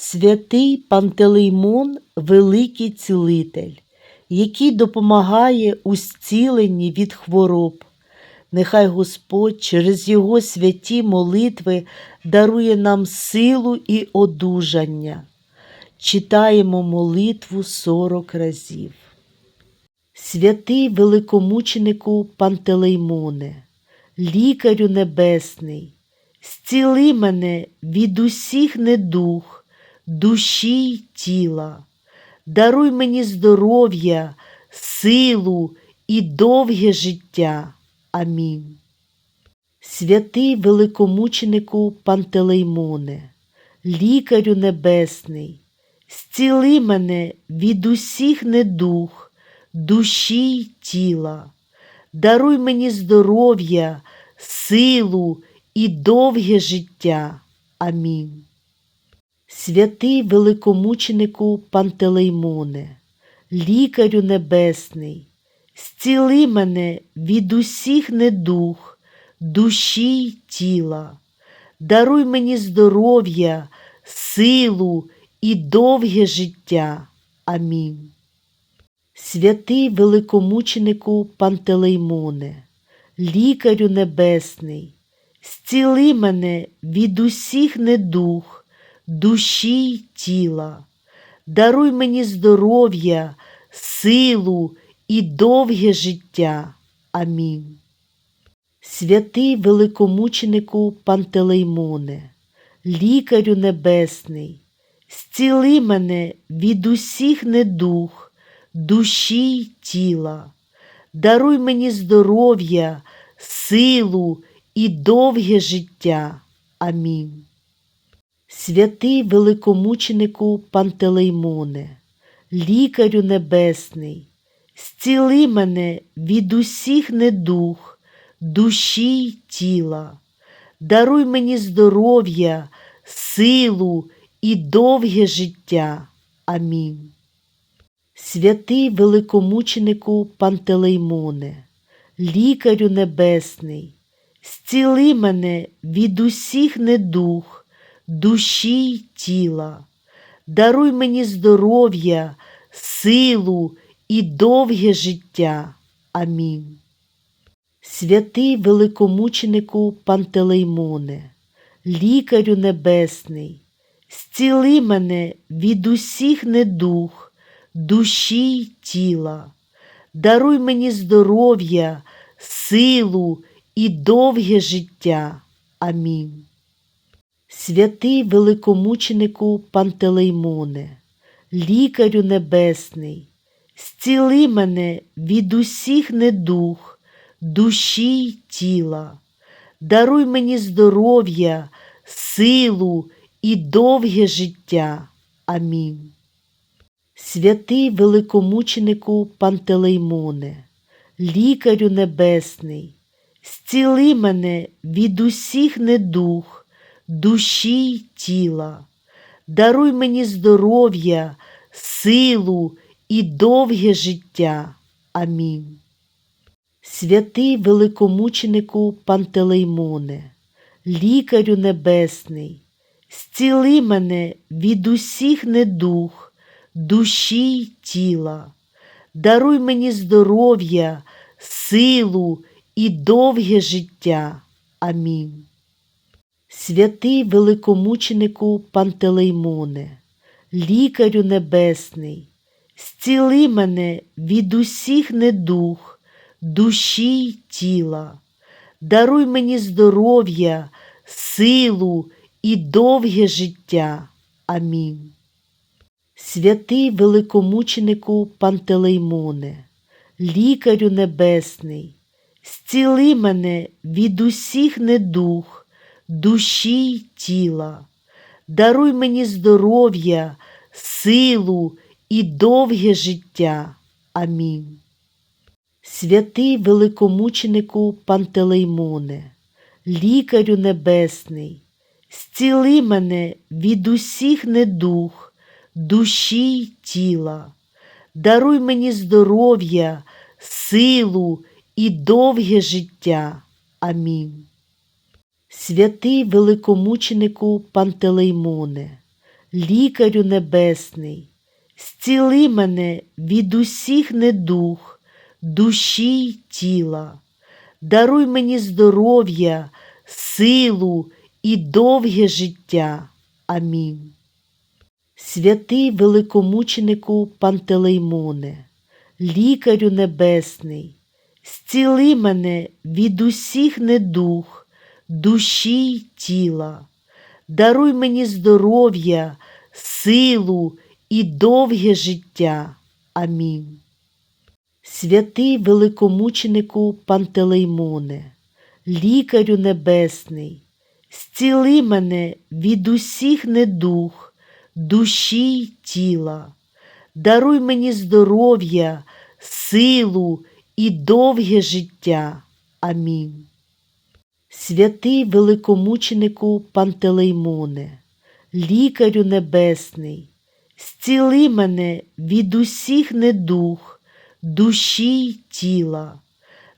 Святий Пантелеймон великий цілитель, який допомагає у зціленні від хвороб. Нехай Господь через Його святі молитви дарує нам силу і одужання. Читаємо молитву 40 разів. Святий великомученику Пантелеймоне, лікарю небесний, зціли мене від усіх недух, душі й тіла, даруй мені здоров'я, силу і довге життя. Амінь. Святий великомученику Пантелеймоне, лікарю небесний, зціли мене від усіх недух, душі й тіла, даруй мені здоров'я, силу і довге життя. Амінь. Святий великомученику Пантелеймоне, лікарю небесний, зціли мене від усіх недух, душі й тіла, даруй мені здоров'я, силу і довге життя. Амінь. Святий великомученику Пантелеймоне, лікарю небесний, зціли мене від усіх недух, душі й тіла, даруй мені здоров'я, силу і довге життя. Амінь. Святий великомученику Пантелеймоне, лікарю небесний, зціли мене від усіх недух, душі й тіла, даруй мені здоров'я, силу і довге життя. Амінь. Святий великомученику Пантелеймоне, лікарю небесний, зціли мене від усіх недух, душі й тіла, даруй мені здоров'я, силу і довге життя. Амінь. Святий великомученику Пантелеймоне, лікарю небесний, зціли мене від усіх недух, душі й тіла, даруй мені здоров'я, силу і довге життя. Амінь. Святий великомученику Пантелеймоне, лікарю небесний, зціли мене від усіх недух, душі й тіла, даруй мені здоров'я, силу і довге життя. Амінь. Святий великомученику Пантелеймоне, лікарю небесний, зціли мене від усіх недух, душі й тіла, даруй мені здоров'я, силу і довге життя. Амінь. Святий великомученику Пантелеймоне, лікарю небесний, зціли мене від усіх недух, душі й тіла, даруй мені здоров'я, силу і довге життя. Амінь. Святий великомученику Пантелеймоне, лікарю небесний, зціли мене від усіх недух, душі й тіла, даруй мені здоров'я, силу і довге життя. Амінь. Святий великомученику Пантелеймоне, лікарю небесний, зціли мене від усіх недух, душі й тіла, даруй мені здоров'я, силу і довге життя. Амінь. Святий великомученику Пантелеймоне, лікарю небесний, зціли мене від усіх недух, душі й тіла, даруй мені здоров'я, силу і довге життя. Амінь. Святий великомученику Пантелеймоне, лікарю небесний, зціли мене від усіх недух, душі й тіла, даруй мені здоров'я, силу і довге життя. Амінь. Святий великомученику Пантелеймоне, лікарю небесний, зціли мене від усіх недух, душі й тіла, даруй мені здоров'я, силу і довге життя. Амінь. Святий великомученику Пантелеймоне, лікарю небесний, зціли мене від усіх недух, душі й тіла, даруй мені здоров'я, силу і довге життя. Амінь. Святий великомученику Пантелеймоне, лікарю небесний, зціли мене від усіх недух, душі й тіла, даруй мені здоров'я, силу і довге життя. Амінь. Святий великомученику Пантелеймоне, лікарю небесний, зціли мене від усіх недух, душі й тіла,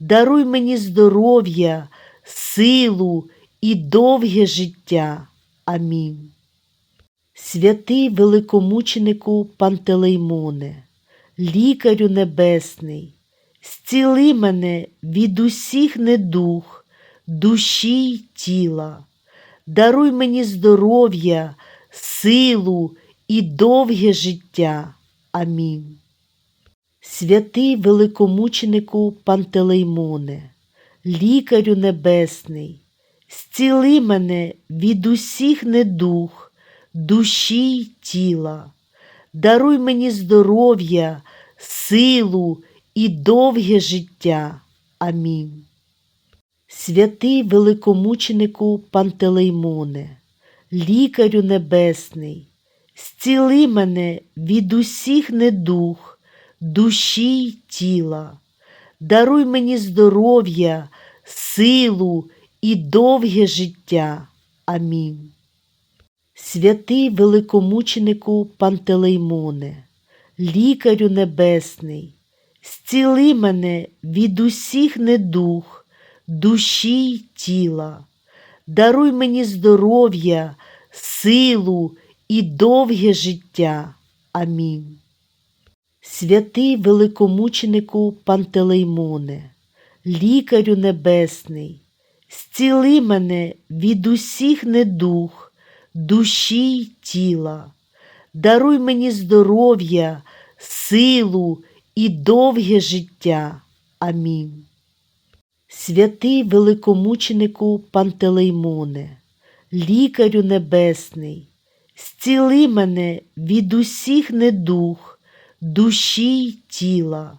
даруй мені здоров'я, силу і довге життя. Амінь. Святий великомученику Пантелеймоне, лікарю небесний, зціли мене від усіх недух, душі й тіла, даруй мені здоров'я, силу і довге життя. Амінь. Святий великомученику Пантелеймоне, лікарю небесний, зціли мене від усіх недух, душі й тіла, даруй мені здоров'я, силу і довге життя. Амінь. Святий великомученику Пантелеймоне, лікарю небесний, зціли мене від усіх недух, душі й тіла, даруй мені здоров'я, силу і довге життя. Амінь. Святий великомученику Пантелеймоне, лікарю небесний, зціли мене від усіх недух, душі й тіла, даруй мені здоров'я, силу і довге життя. Амінь. Святий великомученику Пантелеймоне, лікарю небесний, зціли мене від усіх недух, душі й тіла, даруй мені здоров'я, силу і довге життя. Амінь. Святий великомученику Пантелеймоне, лікарю небесний, зціли мене від усіх недух, душі й тіла,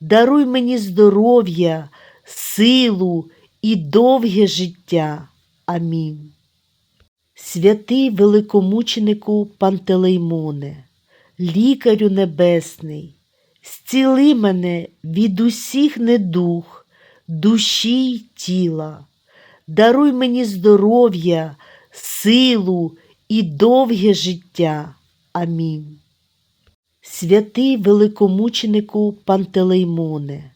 даруй мені здоров'я, силу і довге життя. Амінь. Святий великомученику Пантелеймоне, лікарю небесний, зціли мене від усіх недух, душі й тіла, даруй мені здоров'я, силу і довге життя. Амінь. Святий великомученику Пантелеймоне,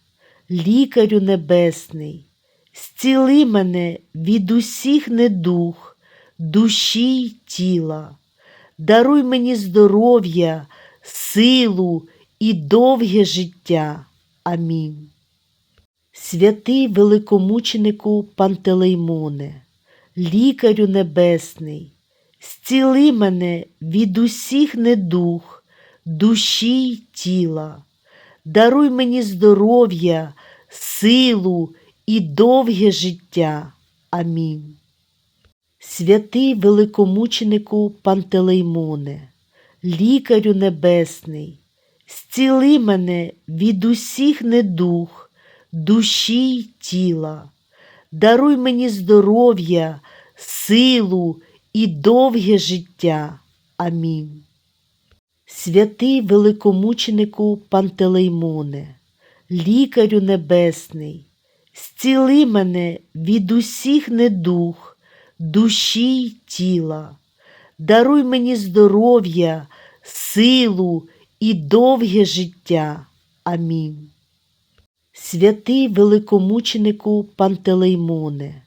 лікарю небесний, зціли мене від усіх недух, душі й тіла, даруй мені здоров'я, силу і довге життя. Амінь. Святий великомученику Пантелеймоне, лікарю небесний, зціли мене від усіх недух, душі й тіла, даруй мені здоров'я, силу і довге життя. Амінь. Святий великомученику Пантелеймоне, лікарю небесний, зціли мене від усіх недух, душі й тіла, даруй мені здоров'я, силу і довге життя. Амінь. Святий великомученику Пантелеймоне, лікарю небесний, зціли мене від усіх недух, душі й тіла, даруй мені здоров'я, силу і довге життя. Амінь. Святий великомученику Пантелеймоне,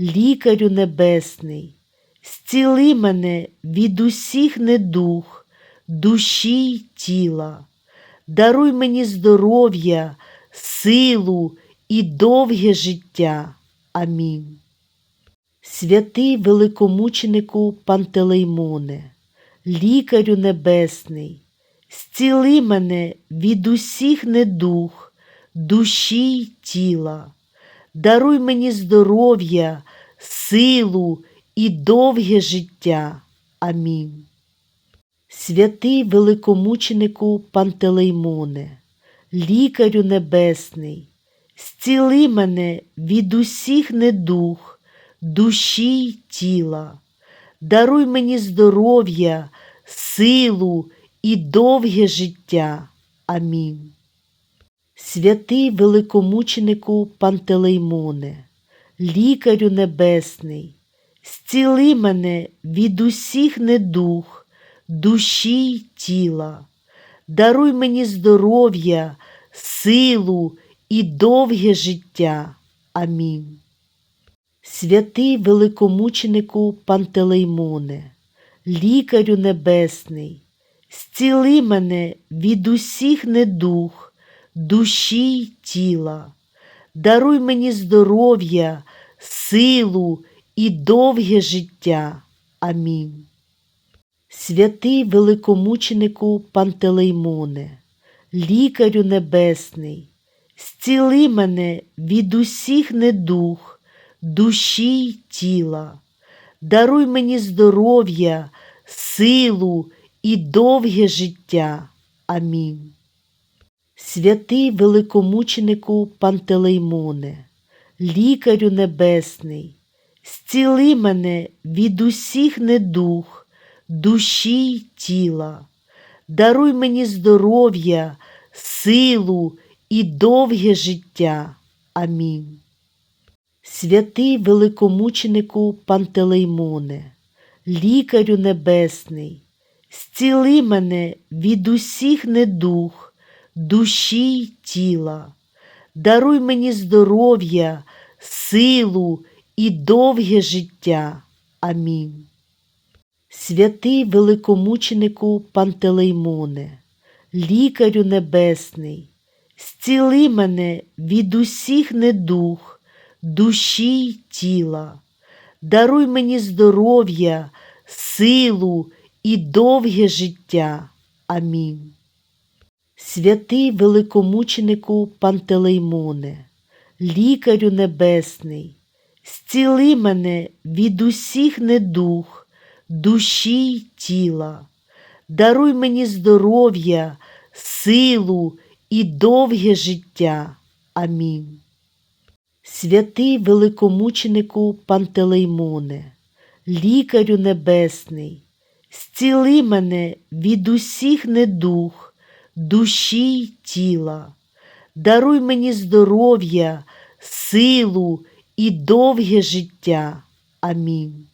лікарю небесний, зціли мене від усіх недух, душі й тіла. Даруй мені здоров'я, силу і довге життя. Амінь. Святий великомученику Пантелеймоне, лікарю небесний, зціли мене від усіх недух, душі й тіла. Даруй мені здоров'я, силу і довге життя. Амінь. Святий великомученику Пантелеймоне, лікарю небесний, зціли мене від усіх недух, душі й тіла. Даруй мені здоров'я, силу і довге життя. Амінь. Святий великомученику Пантелеймоне, лікарю небесний, зціли мене від усіх недух, душі й тіла. Даруй мені здоров'я, силу і довге життя. Амінь. Святий великомученику Пантелеймоне, лікарю небесний, зціли мене від усіх недух, душі й тіла. Даруй мені здоров'я, силу і довге життя. Амінь. Святий великомученику Пантелеймоне, лікарю небесний, зціли мене від усіх недух, душі й тіла. Даруй мені здоров'я, силу і довге життя. Амінь. Святий великомученику Пантелеймоне, лікарю небесний, зціли мене від усіх недух, душі й тіла. Даруй мені здоров'я, силу і довге життя. Амінь. Святий великомученику Пантелеймоне, лікарю небесний, зціли мене від усіх недух, душі й тіла. Даруй мені здоров'я, силу і довге життя. Амінь. Святий великомученику Пантелеймоне, лікарю небесний, зціли мене від усіх недух, душі й тіла. Даруй мені здоров'я, силу і довге життя. Амінь. Святий великомученику Пантелеймоне, лікарю небесний, зціли мене від усіх недух, душі й тіла. Даруй мені здоров'я, силу і довге життя. Амінь. Святий великомученику Пантелеймоне, лікарю небесний, зціли мене від усіх недух, душі й тіла. Даруй мені здоров'я, силу і довге життя. Амінь.